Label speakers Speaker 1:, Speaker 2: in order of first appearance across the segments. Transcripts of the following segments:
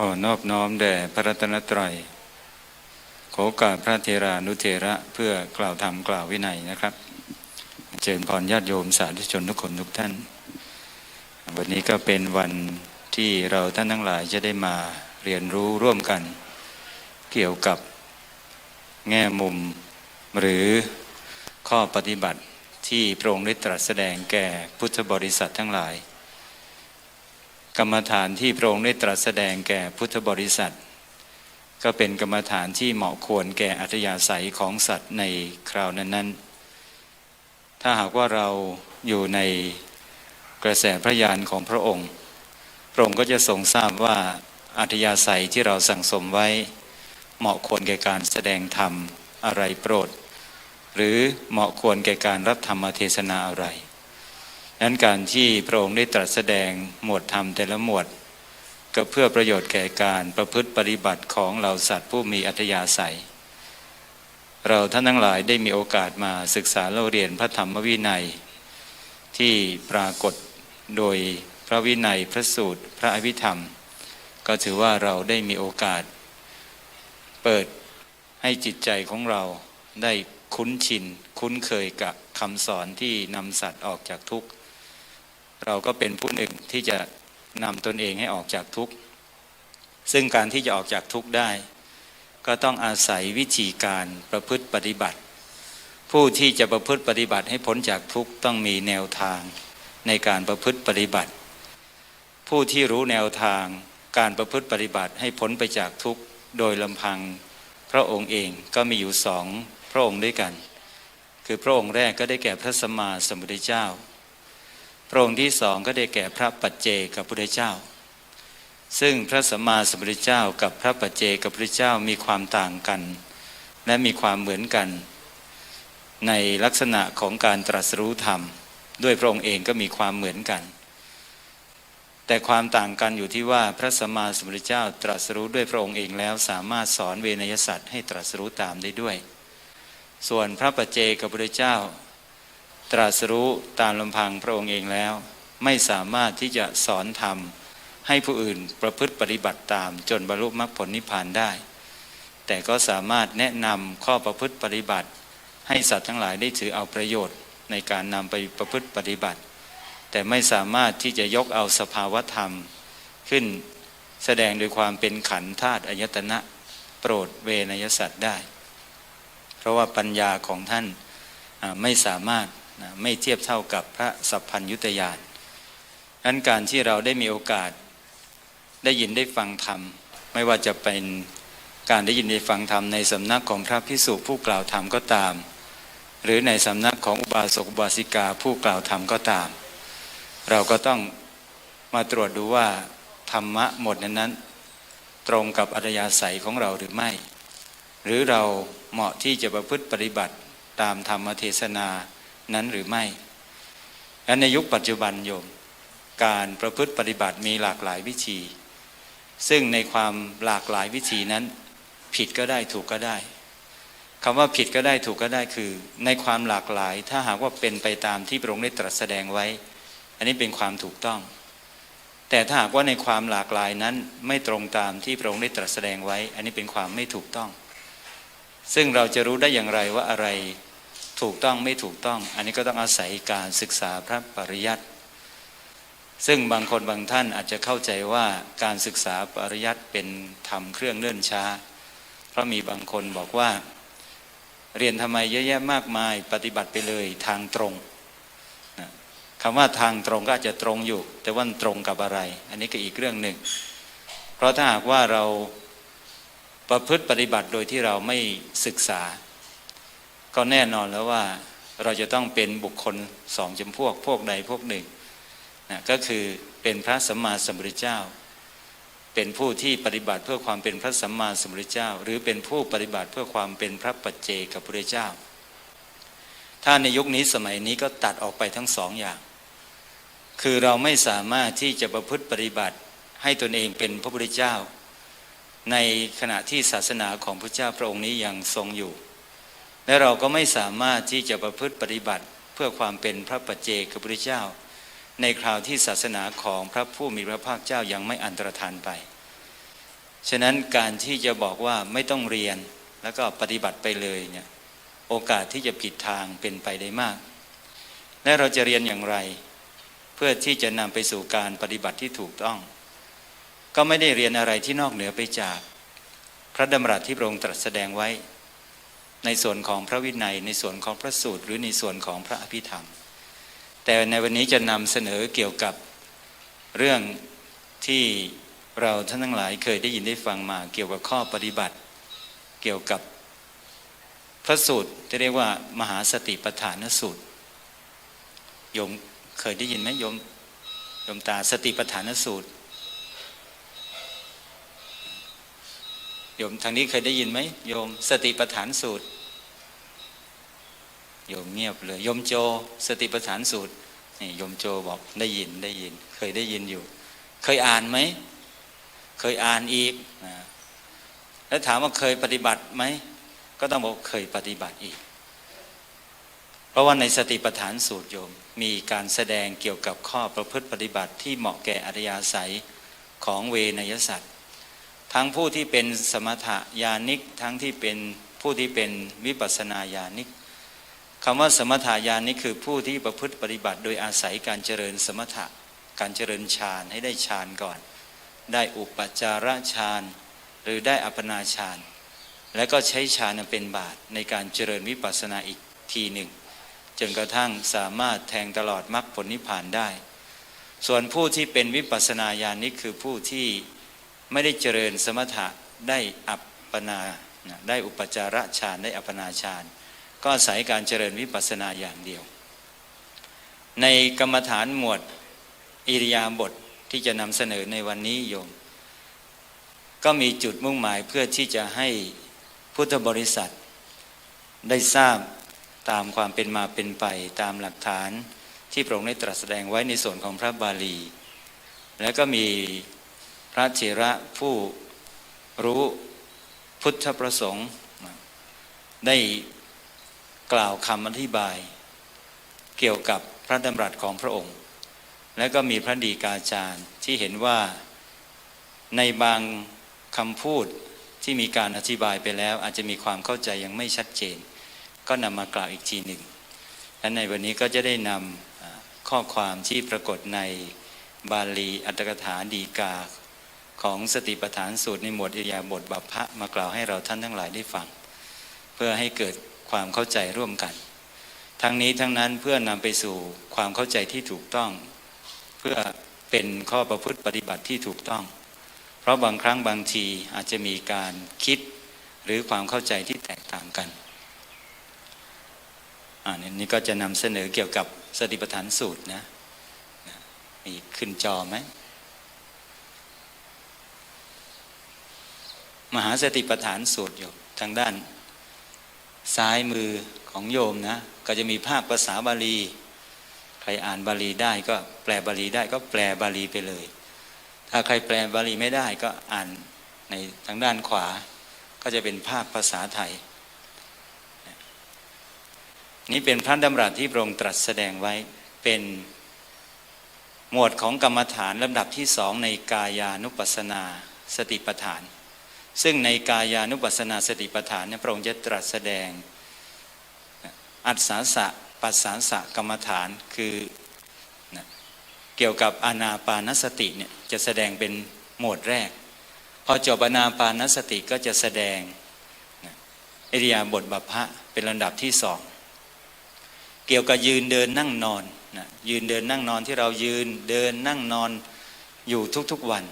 Speaker 1: ขอนอบน้อมแด่พระรัตนตรัย ขอโอกาสพระเทรานุเทระเพื่อกล่าวธรรมกล่าววินัยนะครับเชิญพรญาติโยมสาธุชนทุกคนทุกท่าน วันนี้ก็เป็นวันที่เราท่านทั้งหลายจะได้มาเรียนรู้ร่วมกัน เกี่ยวกับแง่มุมหรือข้อปฏิบัติที่พระองค์ได้ตรัสแสดงแก่พุทธบริษัททั้งหลาย กรรมฐานที่พระองค์ได้ตรัสแสดงแก่พุทธบริษัท ก็เป็นกรรมฐานที่เหมาะควรแก่อัธยาศัยของสัตว์ในคราวนั้นๆ ถ้าหากว่าเราอยู่ในกระแสพระญาณของพระองค์ พระองค์ก็จะทรงทราบว่าอัธยาศัยที่เราสั่งสมไว้ เหมาะควรแก่การแสดงธรรมอะไรโปรด หรือเหมาะควรแก่การรับธรรมเทศนาอะไร นั้นการที่พระองค์ได้ตรัสแสดงหมวดธรรมแต่ละหมวด ก็เพื่อประโยชน์แก่การประพฤติปฏิบัติของเหล่าสัตว์ผู้มีอัธยาศัย เราท่านทั้งหลายได้มีโอกาสมาศึกษาเล่าเรียนพระธรรมวินัย ที่ปรากฏโดยพระวินัยพระสูตรพระอภิธรรม ก็ถือว่าเราได้มีโอกาส เปิดให้จิตใจของเราได้คุ้นชิน คุ้นเคยกับคำสอนที่นำสัตว์ออกจากทุกข์ เราก็เป็นผู้หนึ่งที่จะนำตนเองให้ออกจากทุกข์ ซึ่งการที่จะออกจากทุกข์ได้ ก็ต้องอาศัยวิธีการประพฤติปฏิบัติ ผู้ที่จะประพฤติปฏิบัติให้พ้นจากทุกข์ต้องมีแนวทางในการประพฤติปฏิบัติ ผู้ที่รู้แนวทางการประพฤติปฏิบัติให้พ้นไปจากทุกข์โดยลำพังพระองค์เองก็มีอยู่สองพระองค์ด้วยกัน คือพระองค์แรกก็ได้แก่พระสัมมาสัมพุทธเจ้า พระองค์ที่สองก็ได้แก่พระปัจเจกับพระพุทธเจ้า ซึ่งพระสัมมาสัมพุทธเจ้ากับพระปัจเจกับพระพุทธเจ้ามีความต่างกัน และมีความเหมือนกัน ในลักษณะของการตรัสรู้ธรรม ด้วยพระองค์เองก็มีความเหมือนกัน แต่ความต่างกันอยู่ที่ว่าพระสัมมาสัมพุทธเจ้าตรัสรู้ด้วยพระองค์เองแล้วสามารถสอนเวนยสัตว์ให้ตรัสรู้ตามได้ด้วย ส่วนพระปัจเจกับพระพุทธเจ้า ตรัสรู้ตามลำพังพระองค์เองแล้ว ไม่สามารถที่จะสอนธรรม ให้ผู้อื่นประพฤติปฏิบัติตามจนบรรลุมรรคผลนิพพานได้ แต่ก็สามารถแนะนำข้อประพฤติปฏิบัติ ให้สัตว์ทั้งหลายได้ถือเอาประโยชน์ในการนำไปประพฤติปฏิบัติ แต่ไม่สามารถที่จะยกเอาสภาวธรรม ขึ้นแสดงโดยความเป็นขันธ์ธาตุอายตนะ โปรดเวนยสัตว์ได้ เพราะว่าปัญญาของท่านไม่สามารถ ไม่เทียบเท่ากับพระสัพพัญยุตยานนั้นการที่เราได้มีโอกาสได้ยินได้ฟังธรรม ไม่ว่าจะเป็นการได้ยินได้ฟังธรรมในสำนักของพระพิสุผู้กล่าวธรรมก็ตาม หรือในสำนักของอุบาสกอุบาสิกาผู้กล่าวธรรมก็ตาม เราก็ต้องมาตรวจดูว่าธรรมะหมดนั้นตรงกับอัธยาศัยของเราหรือไม่ หรือเราเหมาะที่จะประพฤติปฏิบัติตามธรรมเทศนา นั้นหรือไม่ และในยุคปัจจุบันโยม การประพฤติปฏิบัติมีหลากหลายวิธี ซึ่งในความหลากหลายวิธีนั้น ผิดก็ได้ถูกก็ได้คำว่าผิดก็ได้ถูกก็ได้คือ ในความหลากหลายถ้าหากว่าเป็นไปตามที่พระองค์ได้ตรัสแสดงไว้ อันนี้เป็นความถูกต้อง แต่ถ้าหากว่าในความหลากหลายนั้นไม่ตรงตามที่พระองค์ได้ตรัสแสดงไว้ อันนี้เป็นความไม่ถูกต้อง ซึ่งเราจะรู้ได้อย่างไรว่าอะไร ถูกต้องไม่ถูกต้อง อันนี้ก็ต้องอาศัยการศึกษาพระปริยัติซึ่งบางคนบางท่านอาจจะเข้าใจว่าการศึกษาปริยัติเป็นทำเครื่องเลื่อนช้า เพราะมีบางคนบอกว่า เรียนทำไมเยอะแยะมากมาย ปฏิบัติไปเลยทางตรงคำว่าทางตรงก็อาจจะตรงอยู่ แต่ว่าตรงกับอะไร อันนี้ก็อีกเรื่องหนึ่ง เพราะถ้าหากว่าเราประพฤติปฏิบัติโดยที่เราไม่ศึกษา ก็แน่นอนแล้วว่าเราจะต้องเป็นบุคคลสองจำพวกพวกใดพวกหนึ่งนะก็คือเป็นพระสัมมาสัมพุทธเจ้า เป็นผู้ที่ปฏิบัติเพื่อความเป็นพระสัมมาสัมพุทธเจ้า หรือเป็นผู้ปฏิบัติเพื่อความเป็นพระปัจเจกับพระเจ้า ถ้าในยุคนี้สมัยนี้ก็ตัดออกไปทั้งสองอย่าง คือเราไม่สามารถที่จะประพฤติปฏิบัติให้ตนเองเป็นพระพุทธเจ้า ในขณะที่ศาสนาของพระเจ้าพระองค์นี้ยังทรงอยู่ และเราก็ไม่สามารถที่จะประพฤติปฏิบัติเพื่อความเป็นพระปัจเจกพระพุทธเจ้า ในคราวที่ศาสนาของพระผู้มีพระภาคเจ้ายังไม่อันตรธานไป ฉะนั้นการที่จะบอกว่าไม่ต้องเรียนแล้วก็ปฏิบัติไปเลยเนี่ยโอกาสที่จะผิดทางเป็นไปได้มาก และเราจะเรียนอย่างไร เพื่อที่จะนำไปสู่การปฏิบัติที่ถูกต้อง ก็ไม่ได้เรียนอะไรที่นอกเหนือไปจาก พระดำรัสที่พระองค์ตรัสแสดงไว้ ในส่วนของพระวินัย ในส่วนของพระสูตร หรือในส่วนของพระอภิธรรม แต่ในวันนี้จะนำเสนอเกี่ยวกับเรื่องที่เราท่านทั้งหลายเคยได้ยินได้ฟังมาเกี่ยวกับข้อปฏิบัติ เกี่ยวกับพระสูตรที่เรียกว่ามหาสติปัฏฐานสูตรโยมเคยได้ยินไหมโยมโยมตาสติปัฏฐานสูตร โยมทางนี้เคยได้ยินไหมโยมสติปัฏฐานสูตร โยมเงียบเลยโยมโจสติปัฏฐานสูตรนี่โยมโจบอกได้ยินได้ยิน เคยได้ยินอยู่ เคยอ่านไหมเคยอ่านอีกนะแล้วถามว่าเคยปฏิบัติไหมก็ต้องบอกเคยปฏิบัติอีก เพราะว่าในสติปัฏฐานสูตรโยม มีการแสดงเกี่ยวกับข้อประพฤติปฏิบัติที่เหมาะแก่อริยาศัยของเวนยสัตว์ ทั้งผู้ที่เป็นสมถยานิก ทั้งที่เป็นผู้ที่เป็นวิปัสนาญาณิกคำว่าสมถายานิกคือผู้ที่ประพฤติปฏิบัติ โดยอาศัยการเจริญสมถะ การเจริญฌานให้ได้ฌานก่อน ได้อุปจารฌานหรือได้อัปนาฌานและก็ใช้ฌานเป็นบาตในการเจริญวิปัสสนาอีกทีหนึ่ง จนกระทั่งสามารถแทงตลอดมรรคผลนิพพานได้ ส่วนผู้ที่เป็นวิปัสสนาญาณิกคือผู้ที่ ไม่ได้เจริญสมถะได้อัปปนาได้อุปจาระฌานได้อัปปนาฌานก็อาศัยการเจริญวิปัสสนาอย่างเดียว ในกรรมฐานหมวดอิริยาบถทที่จะนำเสนอในวันนี้โยม ก็มีจุดมุ่งหมายเพื่อที่จะให้พุทธบริษัท ได้ทราบตามความเป็นมาเป็นไปตามหลักฐานที่พระองค์ได้ตรัสแสดงไว้ในส่วนของพระบาลี แล้วก็มี ระเถระผู้รู้พุทธประสงค์ ได้กล่าวคำอธิบาย เกี่ยวกับพระดำรัสของพระองค์ และก็มีพระดีกาจารย์ที่เห็นว่าในบางคำพูดที่มีการอธิบายไปแล้ว อาจจะมีความเข้าใจยังไม่ชัดเจน ก็นำมากล่าวอีกทีหนึ่งและในวันนี้ก็จะได้นำข้อความที่ปรากฏในบาลีอัตถกถาดีกา ของสติปัฏฐานสูตรในหมวดอิยาบถบัพพะมากล่าวให้เราท่านทั้งหลายได้ฟัง เพื่อให้เกิดความเข้าใจร่วมกัน ทั้งนี้ทั้งนั้นเพื่อนำไปสู่ความเข้าใจที่ถูกต้อง เพื่อเป็นข้อประพฤติปฏิบัติที่ถูกต้อง เพราะบางครั้งบางทีอาจจะมีการคิดหรือความเข้าใจที่แตกต่างกันอันนี้ก็จะนำเสนอเกี่ยวกับสติปัฏฐานสูตรนะมีขึ้นจอไหม มหาสติปัฏฐานสูตรอยู่ทางด้าน ซ้ายมือของโยมนะ ก็จะมีภาพภาษาบาลี ใครอ่านบาลีได้ก็แปลบาลีได้ก็แปลบาลีไปเลย ถ้าใครแปลบาลีไม่ได้ก็อ่านในทางด้านขวา ก็จะเป็นภาพภาษาไทย นี่เป็นพระดำรัสที่พระองค์ตรัสแสดงไว้เป็นหมวดของกรรมฐานลำดับที่สองในกายานุปัสสนาสติปัฏฐาน ซึ่งในกายานุปัสสนาสติปัฏฐานเนี่ยพระองค์จะตรัสแสดง อัศาสะปัสสาสะกรรมฐานคือเกี่ยวกับอานาปานสติเนี่ยจะแสดงเป็นหมวดแรก พอจบอานาปานสติก็จะแสดงอริยาบถบัพพะเป็นลำดับที่สองเกี่ยวกับยืนเดินนั่งนอนนะยืนเดินนั่งนอนที่เรายืนเดินนั่งนอนอยู่ทุกๆวัน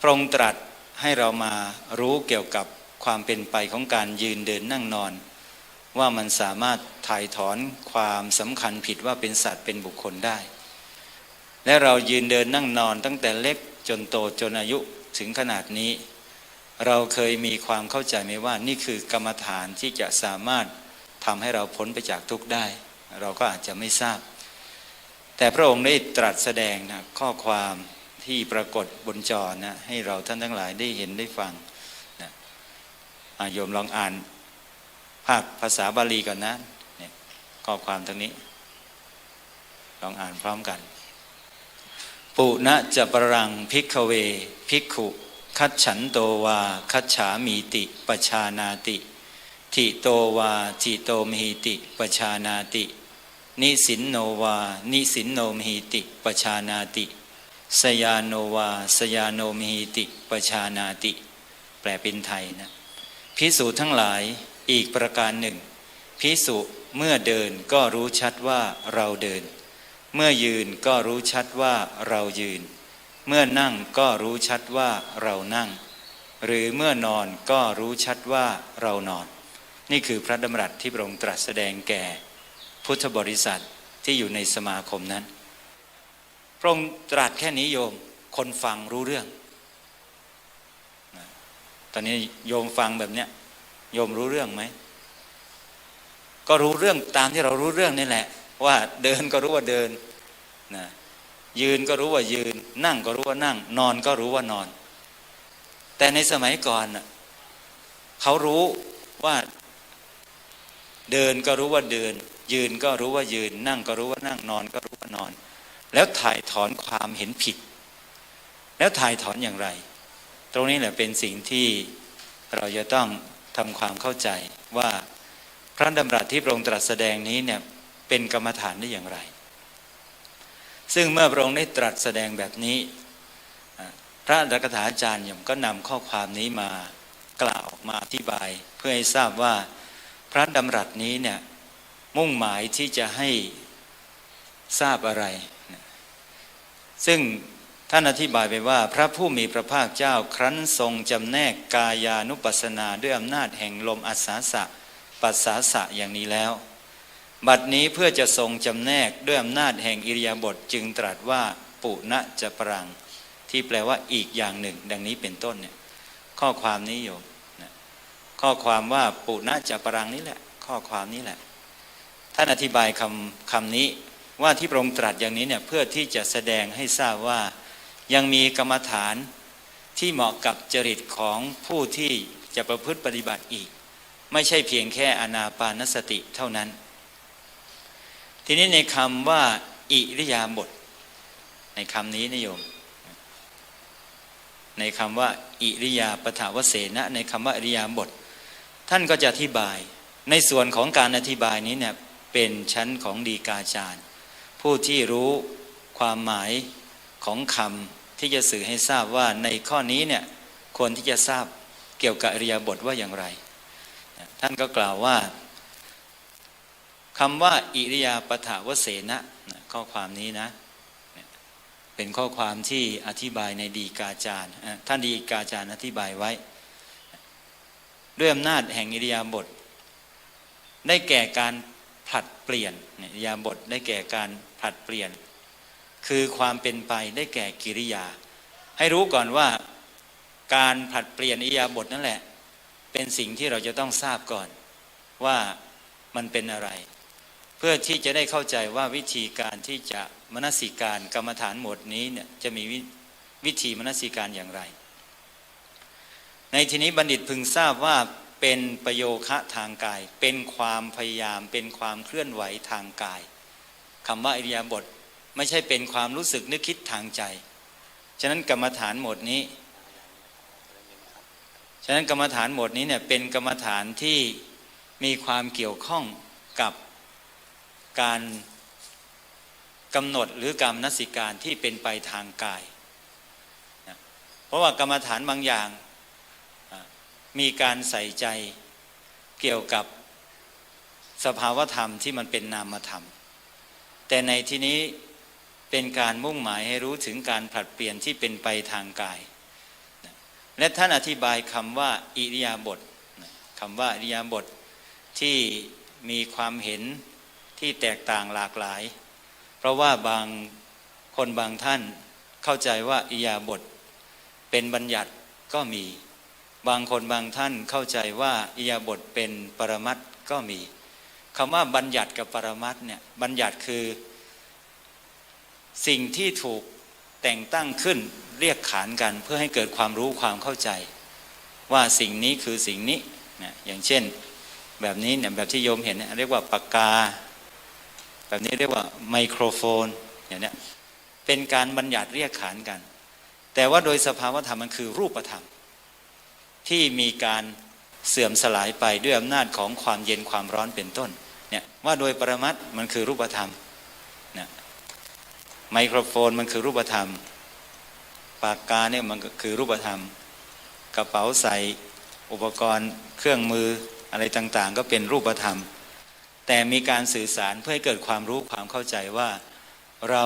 Speaker 1: พระองค์ตรัส ให้เรามารู้เกี่ยวกับความเป็นไปของการยืนเดินนั่งนอน ว่ามันสามารถถ่ายถอนความสำคัญผิดว่าเป็นสัตว์เป็นบุคคลได้ และเรายืนเดินนั่งนอนตั้งแต่เล็กจนโตจนอายุถึงขนาดนี้ เราเคยมีความเข้าใจไหมว่านี่คือกรรมฐานที่จะสามารถทำให้เราพ้นไปจากทุกข์ได้ เราก็อาจจะไม่ทราบ แต่พระองค์ได้ตรัสแสดงนะข้อความ ที่ปรากฏบนจอนะให้เราท่านทั้งหลายได้เห็นได้ฟังนะโยมลองอ่านภาคภาษาบาลีก่อนนะเนี่ยข้อความตรงนี้ ลองอ่านพร้อมกัน ปุณะจะปรังพิกเวภิกขุคัจฉันโตวาคัจฉามีติปชานาติทิโตวาทิโตมหิติปชานาติ นิสินโนวา นิสินโนมหิติปชานาติ สยานโนวา สยานโนมหิติปชานาติ แปลเป็นไทยนะพิสูจทั้งหลายอีกประการหนึ่งพิสุเมื่อเดินก็รู้ชัดว่าเราเดิน เมื่อยืนก็รู้ชัดว่าเรายืน เมื่อนั่งก็รู้ชัดว่าเรานั่ง หรือเมื่อนอนก็รู้ชัดว่าเรานอน นี่คือพระดำรัสที่พระองค์ตรัสแสดงแก่ พุทธบริษัทที่อยู่ในสมาคมนั้น พระองค์ตรัสแค่นี้โยมคนฟังรู้เรื่อง ตอนนี้โยมฟังแบบเนี้ยโยมรู้เรื่องไหม ก็รู้เรื่องตามที่เรารู้เรื่องนี่แหละ ว่าเดินก็รู้ว่าเดินนะยืนก็รู้ว่ายืน นั่งก็รู้ว่านั่ง นอนก็รู้ว่านอน แต่ในสมัยก่อนเขารู้ว่า เดินก็รู้ว่าเดิน ยืนก็รู้ว่ายืน นั่งก็รู้ว่านั่งนอนก็รู้ว่านอน แล้วถ่ายถอนความเห็นผิด แล้วถ่ายถอนอย่างไร ตรงนี้แหละเป็นสิ่งที่เราจะต้องทำความเข้าใจว่าพระดำรัสที่พระองค์ตรัสแสดงนี้เนี่ยเป็นกรรมฐานได้อย่างไร ซึ่งเมื่อพระองค์ได้ตรัสแสดงแบบนี้ พระดักถาอาจารย์ยมก็นำข้อความนี้มากล่าวมาอธิบาย เพื่อให้ทราบว่าพระดำรัสนี้เนี่ยมุ่งหมายที่จะให้ทราบอะไร ซึ่งท่านอธิบายไปว่า พระผู้มีพระภาคเจ้าครั้นทรงจำแนกกายานุปัสสนาด้วยอำนาจแห่งลมอัศาสะปัสสาสะอย่างนี้แล้ว บัดนี้เพื่อจะทรงจำแนกด้วยอำนาจแห่งอิริยาบถจึงตรัสว่าปุณะจะปรัง ที่แปลว่าอีกอย่างหนึ่ง ดังนี้เป็นต้นเนี่ยข้อความนี้โยมข้อความว่าปุณะจะปรังนี่แหละ ข้อความนี้แหละ ท่านอธิบายคำคำนี้ ว่าที่พระองค์ตรัสอย่างนี้เนี่ยเพื่อที่จะแสดงให้ทราบว่ายังมีกรรมฐานที่เหมาะกับจริตของผู้ที่จะประพฤติปฏิบัติอีก ไม่ใช่เพียงแค่อนาปานสติเท่านั้น ทีนี้ในคำว่า อิริยาบถในคำนี้นิยม ในคำว่า อิริยาปถาวเสนะ ในคำว่าอิริยาบถท่านก็จะอธิบาย ในส่วนของการอธิบายนี้เนี่ยเป็นชั้นของดีกาจารย์ ผู้ที่รู้ความหมายของคำที่จะสื่อให้ทราบว่าในข้อนี้เนี่ยควรที่จะทราบเกี่ยวกับอริยบทว่าอย่างไร ท่านก็กล่าวว่าคำว่าอิริยาปถาวเสนะข้อความนี้นะ เป็นข้อความที่อธิบายในดีกาจารย์ท่านดีกาจารย์อธิบายไว้ ด้วยอำนาจแห่งอิริยาบถได้แก่การผลัดเปลี่ยนอิริยาบถได้แก่การ ผลัดเปลี่ยน คือความเป็นไปได้แก่กิริยา ให้รู้ก่อนว่าการผลัดเปลี่ยนอิยาบทนั่นแหละ เป็นสิ่งที่เราจะต้องทราบก่อนว่ามันเป็นอะไร เพื่อที่จะได้เข้าใจว่าวิธีการที่จะมนสิการกรรมฐานหมดนี้เนี่ยจะมีวิธีมนสิการอย่างไร ในทีนี้บัณฑิตพึงทราบว่าเป็นประโยคะทางกาย เป็นความพยายาม เป็นความเคลื่อนไหวทางกาย คำว่าอิริยาบถไม่ใช่เป็นความรู้สึกนึกคิดทางใจ ฉะนั้นกรรมฐานหมดนี้ ฉะนั้นกรรมฐานหมดนี้เนี่ยเป็นกรรมฐานที่มีความเกี่ยวข้องกับการกำหนดหรือกรรมนสิการที่เป็นไปทางกายเพราะว่ากรรมฐานบางอย่างมีการใส่ใจเกี่ยวกับสภาวธรรมที่มันเป็นนามธรรม แต่ในที่นี้เป็นการมุ่งหมายให้รู้ถึงการผลัดเปลี่ยนที่เป็นไปทางกาย และท่านอธิบายคำว่าอิริยาบถคำว่าอิริยาบถที่มีความเห็นที่แตกต่างหลากหลาย เพราะว่าบางคนบางท่านเข้าใจว่าอิริยาบถเป็นบัญญัติก็มี บางคนบางท่านเข้าใจว่าอิริยาบถเป็นปรมัตก็มี คำว่าบัญญัติกับปรมัตเนี่ยบัญญัติคือ สิ่งที่ถูกแต่งตั้งขึ้นเรียกขานกันเพื่อให้เกิดความรู้ความเข้าใจ ว่าสิ่งนี้คือสิ่งนี้นะอย่างเช่นแบบนี้เนี่ยแบบที่โยมเห็นเรียกว่าปากกา แบบนี้เรียกว่าไมโครโฟนอย่างนี้เป็นการบัญญัติเรียกขานกัน แต่ว่าโดยสภาวธรรมมันคือรูปธรรม ที่มีการเสื่อมสลายไปด้วยอำนาจของความเย็นความร้อนเป็นต้น เนี่ยว่าโดยปรมัตมันคือรูปธรรมนะไมโครโฟนมันคือรูปธรรม ปากกาเนี่ยมันก็คือรูปธรรม กระเป๋าใส่อุปกรณ์เครื่องมืออะไรต่างๆ ก็เป็นรูปธรรม แต่มีการสื่อสารเพื่อให้เกิดความรู้ความเข้าใจว่าเรา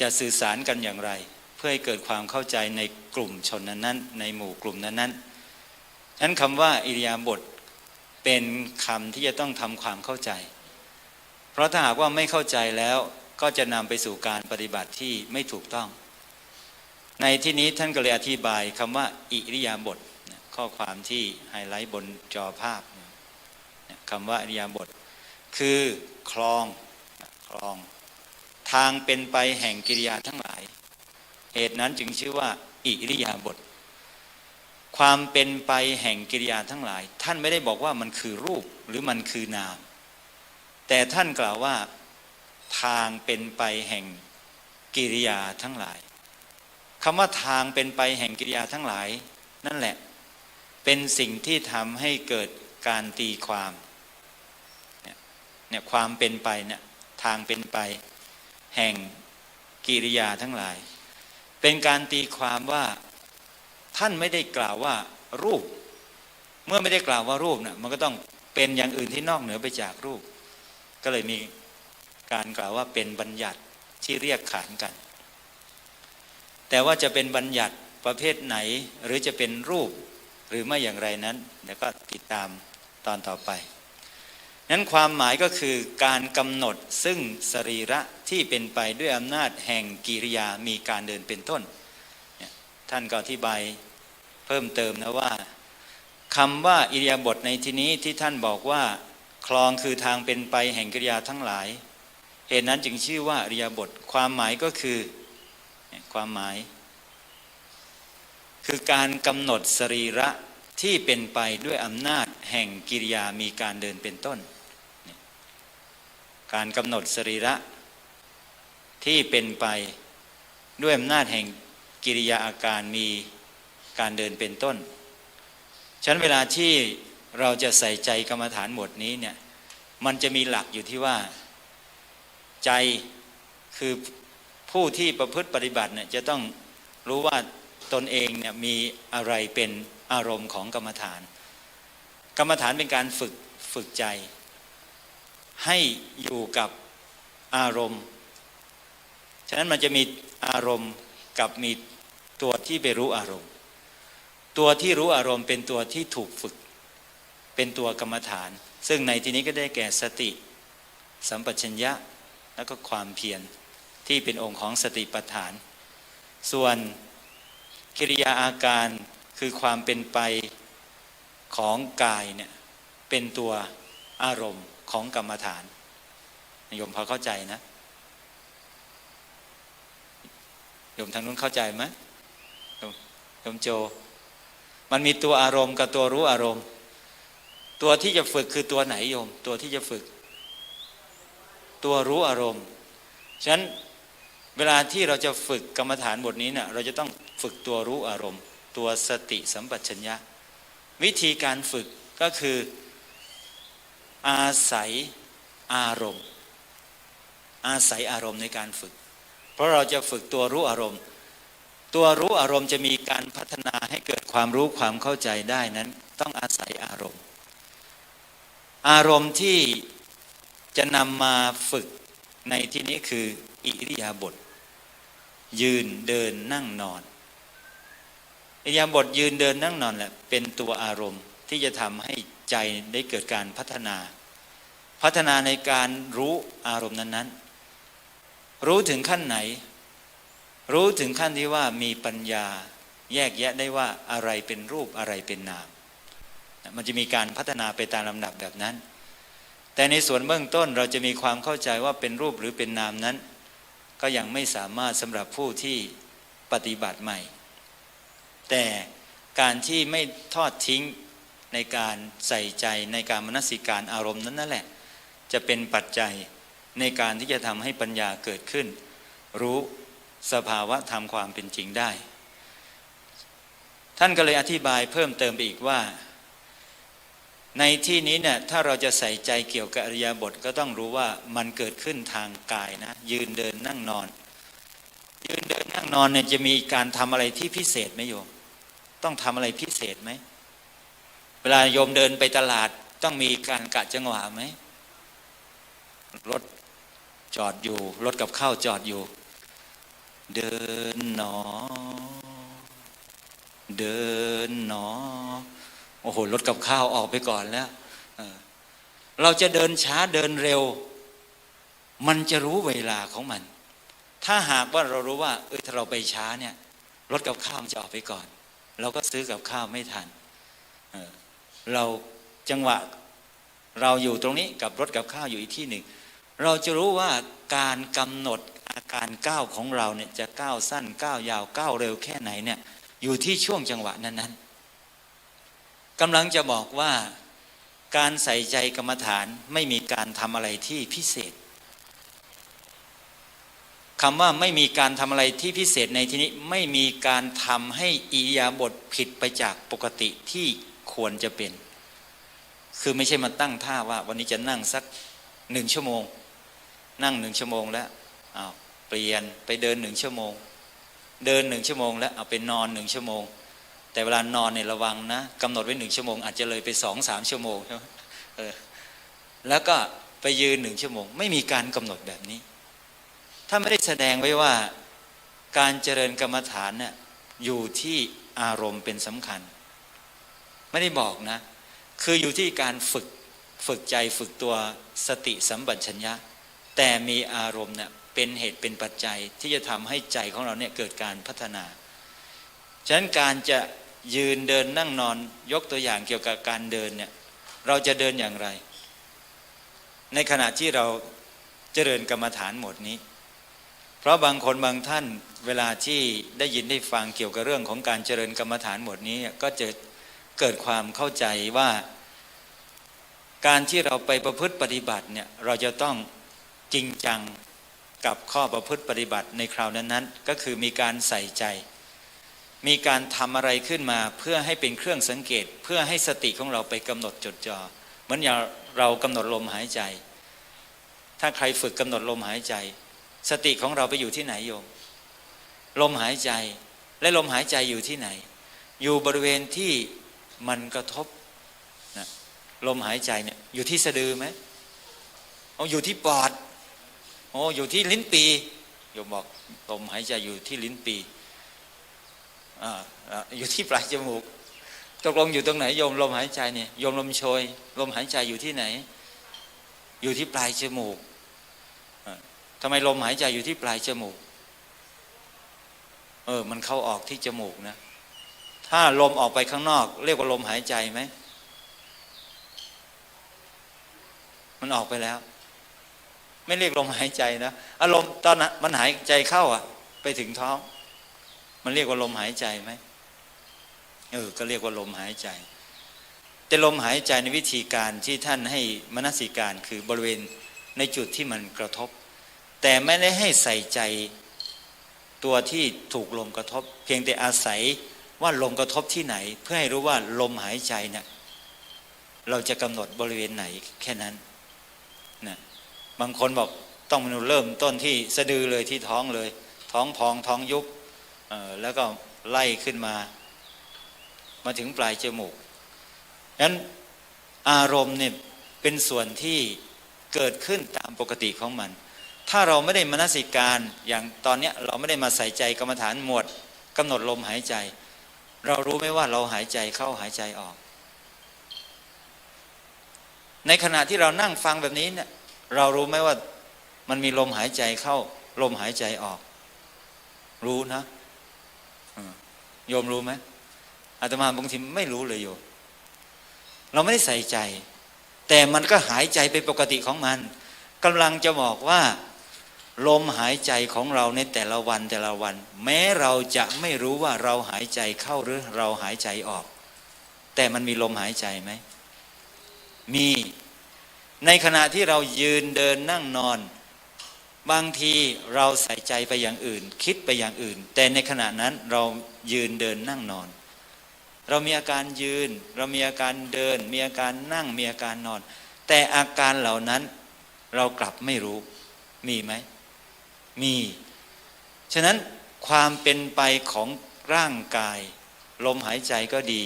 Speaker 1: จะสื่อสารกันอย่างไร เพื่อให้เกิดความเข้าใจในกลุ่มชนนั้นๆในหมู่กลุ่มนั้นๆฉะนั้นคำว่าอิริยาบถ เป็นคำที่จะต้องทำความเข้าใจ เพราะถ้าหากว่าไม่เข้าใจแล้วก็จะนำไปสู่การปฏิบัติที่ไม่ถูกต้อง ในที่นี้ท่านก็เลยอธิบายคำว่าอิริยาบถข้อความที่ไฮไลท์บนจอภาพคำว่าอิริยาบถคือคลองคลอง ทางเป็นไปแห่งกิริยาทั้งหลาย เหตุนั้นจึงชื่อว่าอิริยาบถ ความเป็นไปแห่งกิริยาทั้งหลาย ท่านไม่ได้บอกว่ามันคือรูปหรือมันคือนาม แต่ท่านกล่าวว่าทางเป็นไปแห่งกิริยาทั้งหลายคำว่าทางเป็นไปแห่งกิริยาทั้งหลาย นั่นแหละ เป็นสิ่งที่ทำให้เกิดการตีความเนี่ยความเป็นไปเนี่ยทางเป็นไปแห่งกิริยาทั้งหลาย เป็นการตีความว่า ท่านไม่ได้กล่าวว่ารูป เมื่อไม่ได้กล่าวว่ารูปนะมันก็ต้องเป็นอย่างอื่นที่นอกเหนือไปจากรูป ก็เลยมีการกล่าวว่าเป็นบัญญัติที่เรียกขานกัน แต่ว่าจะเป็นบัญญัติประเภทไหนหรือจะเป็นรูปหรือไม่อย่างไรนั้นเดี๋ยวก็ติดตามตอนต่อไปนั้นความหมายก็คือการกำหนดซึ่งสรีระที่เป็นไปด้วยอำนาจแห่งกิริยามีการเดินเป็นต้น ท่านก็อธิบายเพิ่มเติมนะว่าคำว่าอิริยาบถในที่นี้ที่ท่านบอกว่า คลองคือทางเป็นไปแห่งกิริยาทั้งหลาย เหตุนั้นจึงชื่อว่าอิริยาบถความหมายก็คือความหมาย คือการกำหนดสรีระที่เป็นไปด้วยอำนาจแห่งกิริยามีการเดินเป็นต้น การกำหนดสรีระที่เป็นไปด้วยอำนาจแห่ง กิริยาอาการมีการเดินเป็นต้น ฉะนั้นเวลาที่เราจะใส่ใจกรรมฐานหมวดนี้เนี่ยมันจะมีหลักอยู่ที่ว่าใจคือผู้ที่ประพฤติปฏิบัติเนี่ยจะต้องรู้ว่าตนเองเนี่ยมีอะไรเป็นอารมณ์ของกรรมฐาน กรรมฐานเป็นการฝึกฝึกใจ ให้อยู่กับอารมณ์ ฉะนั้นมันจะมีอารมณ์กับมี ตัวที่ไปรู้อารมณ์ ตัวที่รู้อารมณ์เป็นตัวที่ถูกฝึก เป็นตัวกรรมฐาน ซึ่งในที่นี้ก็ได้แก่สติ สัมปชัญญะแล้วก็ความเพียรที่เป็นองค์ของสติปัฏฐาน ส่วนกิริยาอาการคือความเป็นไปของกายเนี่ยเป็นตัวอารมณ์ของกรรมฐานโยมพอเข้าใจนะโยมทางนู้นเข้าใจไหม โยมโจ มันมีตัวอารมณ์กับตัวรู้อารมณ์ ตัวที่จะฝึกคือตัวไหนโยม ตัวที่จะฝึก ตัวรู้อารมณ์ ฉะนั้นเวลาที่เราจะฝึกกรรมฐานบทนี้เนะ่ยเราจะต้องฝึกตัวรู้อารมณ์ ตัวสติสัมปชัญญะ วิธีการฝึกก็คืออาศัยอารมณ์ อาศัยอารมณ์ในการฝึก เพราะเราจะฝึกตัวรู้อารมณ์ ตัวรู้อารมณ์จะมีการพัฒนาให้เกิดความรู้ความเข้าใจได้นั้นต้องอาศัยอารมณ์ อารมณ์ที่จะนำมาฝึกในที่นี้คืออิริยาบถยืนเดินนั่งนอน อิริยาบถยืนเดินนั่งนอนแหละเป็นตัวอารมณ์ที่จะทำให้ใจได้เกิดการพัฒนา พัฒนาในการรู้อารมณ์นั้นๆ รู้ถึงขั้นไหน รู้ถึงขั้นที่ว่ามีปัญญาแยกแยะได้ว่าอะไรเป็นรูปอะไรเป็นนาม มันจะมีการพัฒนาไปตามลำดับแบบนั้น แต่ในส่วนเบื้องต้นเราจะมีความเข้าใจว่าเป็นรูปหรือเป็นนามนั้น ก็ยังไม่สามารถสำหรับผู้ที่ปฏิบัติใหม่ แต่การที่ไม่ทอดทิ้งในการใส่ใจในการมนสิการอารมณ์นั้นนั่นแหละ จะเป็นปัจจัยในการที่จะทำให้ปัญญาเกิดขึ้น รู้ สภาวะธรรมความเป็นจริงได้ ท่านก็เลยอธิบายเพิ่มเติมไปอีกว่า ในที่นี้เนี่ยถ้าเราจะใส่ใจเกี่ยวกับอริยบทก็ต้องรู้ว่ามันเกิดขึ้นทางกายนะ ยืนเดินนั่งนอน ยืนเดินนั่งนอนเนี่ยจะมีการทำอะไรที่พิเศษไหมโยม ต้องทำอะไรพิเศษไหมเวลาโยมเดินไปตลาดต้องมีการกะจังหวะไหมรถจอดอยู่ รถกับข้าวจอดอยู่ เดินหนอ เดินหนอ โอ้โหรถกับข้าวออกไปก่อนแล้วเราจะเดินช้าเดินเร็ว มันจะรู้เวลาของมัน ถ้าหากว่าเรารู้ว่า เออถ้าเราไปช้าเนี่ยรถกับข้าวมันจะออกไปก่อน เราก็ซื้อกับข้าวไม่ทันเเราจังหวะเราอยู่ตรงนี้กับรถกับข้าวอยู่อีกที่หนึ่ง เราจะรู้ว่าการกำหนด อาการก้าวของเราเนี่ยจะก้าวสั้นก้าวยาวก้าวเร็วแค่ไหนเนี่ยอยู่ที่ช่วงจังหวะนั้นๆกำลังจะบอกว่าการใส่ใจกรรมฐานไม่มีการทำอะไรที่พิเศษคำว่าไม่มีการทำอะไรที่พิเศษในที่นี้ไม่มีการทำให้อิยาบถผิดไปจากปกติที่ควรจะเป็น คือไม่ใช่มาตั้งท่าว่า วันนี้จะนั่งสักหนึ่งชั่วโมง นั่งหนึ่งชั่วโมงแล้วอ้าว ลี่ยนไปเดินหนึ่งชั่วโมง เดินหนึ่งชั่วโมง แล้วเอาไปนอนหนึ่งชั่วโมง แต่เวลานอนเนี่ยระวังนะกำหนดไว้หนึ่งชั่วโมงอาจจะเลยไปสองสามชั่วโมงใช่ไหมเออแล้วก็ไปยืนหนึ่งชั่วโมง ไม่มีการกำหนดแบบนี้ ถ้าไม่ได้แสดงไว้ว่าการเจริญกรรมฐานเนี่ยอยู่ที่อารมณ์เป็นสำคัญ ไม่ได้บอกนะ คืออยู่ที่การฝึกฝึกใจฝึกตัวสติสัมปชัญญะ แต่มีอารมณ์เนี่ย เป็นเหตุเป็นปัจจัยที่จะทำให้ใจของเราเนี่ยเกิดการพัฒนาฉะนั้นการจะยืนเดินนั่งนอนยกตัวอย่างเกี่ยวกับการเดินเนี่ยเราจะเดินอย่างไร ในขณะที่เราเจริญกรรมฐานหมดนี้ เพราะบางคนบางท่านเวลาที่ได้ยินได้ฟังเกี่ยวกับเรื่องของการเจริญกรรมฐานหมดนี้ก็จะเกิดความเข้าใจว่า การที่เราไปประพฤติปฏิบัติเนี่ยเราจะต้องจริงจัง กับข้อประพฤติปฏิบัติในคราวนั้นๆ ก็คือมีการใส่ใจ มีการทำอะไรขึ้นมาเพื่อให้เป็นเครื่องสังเกต เพื่อให้สติของเราไปกำหนดจดจอ่อเหมือนอย่างเรากำหนดลมหายใจ ถ้าใครฝึกกำหนดลมหายใจ สติของเราไปอยู่ที่ไหนโยม ลมหายใจและลมหายใจอยู่ที่ไหน อยู่บริเวณที่มันกระทบนะลมหายใจเนี่ยอยู่ที่สะดือไหมเอาอยู่ที่ปอด โอ้อยู่ที่ลิ้นปีโยมบอกลมหายใจอยู่ที่ลิ้นปีอ่าอยู่ที่ปลายจมูกตกลงอยู่ตรงไหนโยมลมหายใจเนี่ยโยมลมโชย ลมหายใจอยู่ที่ไหน อยู่ที่ปลายจมูกทำไมลมหายใจอยู่ที่ปลายจมูก เออ มันเข้าออกที่จมูกนะ ถ้าลมออกไปข้างนอก เรียกว่าลมหายใจไหม มันออกไปแล้ว ไม่เรียกลมหายใจนะอารมณ์ตอนนั้นมันหายใจเข้าอะ ไปถึงท้อง มันเรียกว่าลมหายใจไหมเออก็เรียกว่าลมหายใจ แต่ลมหายใจในวิธีการที่ท่านให้มนสิการคือบริเวณในจุดที่มันกระทบ แต่ไม่ได้ให้ใส่ใจตัวที่ถูกลมกระทบ เพียงแต่อาศัยว่าลมกระทบที่ไหน เพื่อให้รู้ว่าลมหายใจเนะี่ยเราจะกำหนดบริเวณไหนแค่นั้น บางคนบอกต้องมนุเริ่มต้นที่สะดือเลยที่ท้องเลย ท้องพองท้องยุบแล้วก็ไล่ขึ้นมา มาถึงปลายจมูกนั้นอารมณ์เนี่ยเป็นส่วนที่เกิดขึ้นตามปกติของมัน ถ้าเราไม่ได้มนสิการอย่างตอนนี้เราไม่ได้มาใส่ใจกรรมฐานหมวดกำหนดลมหายใจ เรารู้ไหมว่าเราหายใจเข้าหายใจออก ในขณะที่เรานั่งฟังแบบนี้เนี่ย เรารู้ไหมว่ามันมีลมหายใจเข้า ลมหายใจออก รู้นะโยมรู้ไหมอาตมาบางทีไม่รู้เลยโยมเราไม่ได้ใส่ใจ แต่มันก็หายใจไปปกติของมันกำลังจะบอกว่า ลมหายใจของเราในแต่ละวันแต่ละวัน แม้เราจะไม่รู้ว่าเราหายใจเข้าหรือเราหายใจออก แต่มันมีลมหายใจไหมมี ในขณะที่เรายืนเดินนั่งนอน บางทีเราใส่ใจไปอย่างอื่น คิดไปอย่างอื่น แต่ในขณะนั้นเรายืนเดินนั่งนอน เรามีอาการยืน เรามีอาการเดิน มีอาการนั่งมีอาการนอน แต่อาการเหล่านั้นเรากลับไม่รู้ มีไหม มี ฉะนั้นความเป็นไปของร่างกาย ลมหายใจก็ดี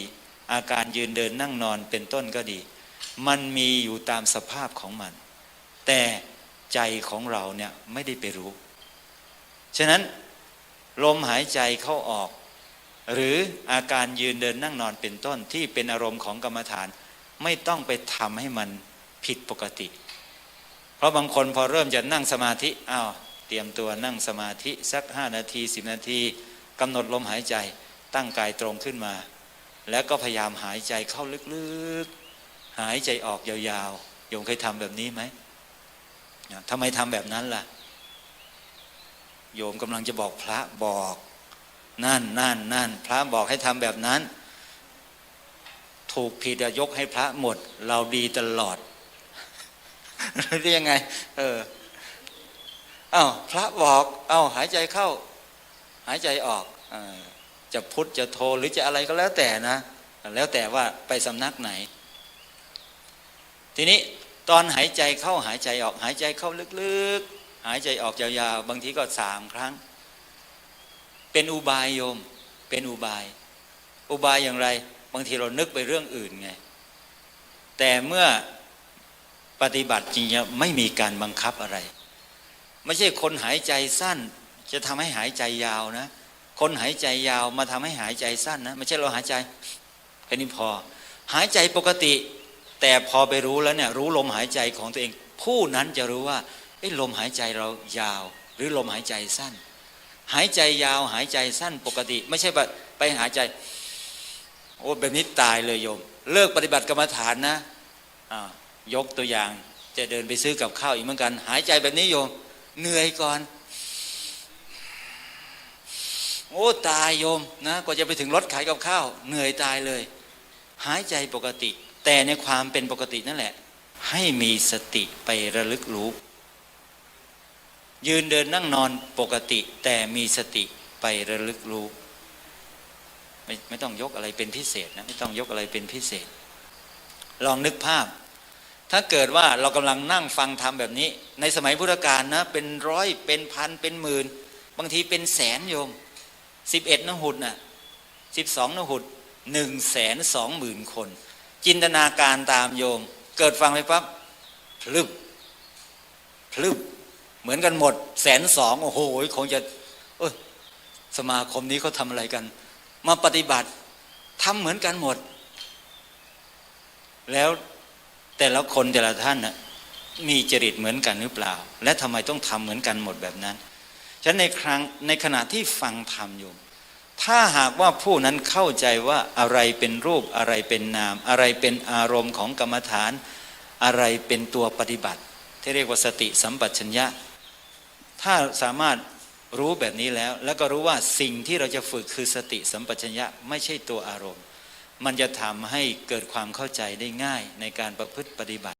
Speaker 1: อาการยืนเดินนั่งนอนเป็นต้นก็ดี มันมีอยู่ตามสภาพของมัน แต่ใจของเราเนี่ยไม่ได้ไปรู้ ฉะนั้นลมหายใจเข้าออก หรืออาการยืนเดินนั่งนอนเป็นต้นที่เป็นอารมณ์ของกรรมฐาน ไม่ต้องไปทำให้มันผิดปกติ เพราะบางคนพอเริ่มจะนั่งสมาธิอ้าวเตรียมตัวนั่งสมาธิสักห้านาทีสิบนาทีกำหนดลมหายใจตั้งกายตรงขึ้นมา แล้วก็พยายามหายใจเข้าลึกๆ หายใจออกยาวๆโยมเคยทำแบบนี้ไหมทำไมทำแบบนั้นล่ะ โยมกำลังจะบอกพระบอกนั่นนั่นนั่นพระบอกให้ทำแบบนั้น ถูกผิดอะยกให้พระหมด เราดีตลอดหรือยังไง เอออ้าวพระบอกเอ้าหายใจเข้า หายใจออกออจะพุทธจะโทหรือจะอะไรก็แล้วแต่นะ แล้วแต่ว่าไปสำนักไหน ทีนี้ตอนหายใจเข้าหายใจออกหายใจเข้าลึกๆ หายใจออกยาวๆ บางทีก็สามครั้ง เป็นอุบายโยม เป็นอุบาย อุบายอย่างไร บางทีเรานึกไปเรื่องอื่นไง แต่เมื่อปฏิบัติจริงๆไม่มีการบังคับอะไร ไม่ใช่คนหายใจสั้น จะทำให้หายใจยาวนะ คนหายใจยาวมาทำให้หายใจสั้นนะ ไม่ใช่เราหายใจแค่นี้พอ หายใจปกติ แต่พอไปรู้แล้วเนี่ยรู้ลมหายใจของตัวเอง ผู้นั้นจะรู้ว่าเอ้ลมหายใจเรายาว หรือลมหายใจสั้น หายใจยาวหายใจสั้นปกติ ไม่ใช่ไปหายใจ โอ้แบบนี้ตายเลยโยม เลิกปฏิบัติกรรมฐานนะอ่ายกตัวอย่างจะเดินไปซื้อกับข้าวอีกเหมือนกัน หายใจแบบนี้โยม เหนื่อยก่อน โอ้ตายโยมนะกว่าจะไปถึงรถขายกับข้าว เหนื่อยตายเลย หายใจปกติ แต่ในความเป็นปกตินั่นแหละ ให้มีสติไประลึกรู้ ยืนเดินนั่งนอนปกติ แต่มีสติไประลึกรู้ ไม่ไม่ต้องยกอะไรเป็นพิเศษนะไม่ต้องยกอะไรเป็นพิเศษ ลองนึกภาพ ถ้าเกิดว่าเรากำลังนั่งฟังธรรมแบบนี้ ในสมัยพุทธกาลนะ เป็นร้อยเป็นพันเป็นหมื่นบางทีเป็นแสนโยมสิบเอ็ดนหุดน่ะสิบสองนหุดหนึ่งแสนสองหมื่นคน จินตนาการตามโยม เกิดฟังไปปั๊บพลึบพลึบเหมือนกันหมดแสนสองโอ้โหคงจะเออสมาคมนี้เขาทำอะไรกัน มาปฏิบัติทำเหมือนกันหมด แล้วแต่ละคนแต่ละท่านนะมีจริตเหมือนกันหรือเปล่า และทำไมต้องทำเหมือนกันหมดแบบนั้น ฉะนั้นในครั้งในขณะที่ฟังธรรมอยู่ ถ้าหากว่าผู้นั้นเข้าใจว่าอะไรเป็นรูปอะไรเป็นนาม อะไรเป็นอารมณ์ของกรรมฐาน อะไรเป็นตัวปฏิบัติ ที่เรียกว่าสติสัมปชัญญะ ถ้าสามารถรู้แบบนี้แล้ว แล้วก็รู้ว่าสิ่งที่เราจะฝึกคือสติสัมปชัญญะไม่ใช่ตัวอารมณ์ มันจะทำให้เกิดความเข้าใจได้ง่ายในการประพฤติปฏิบัติ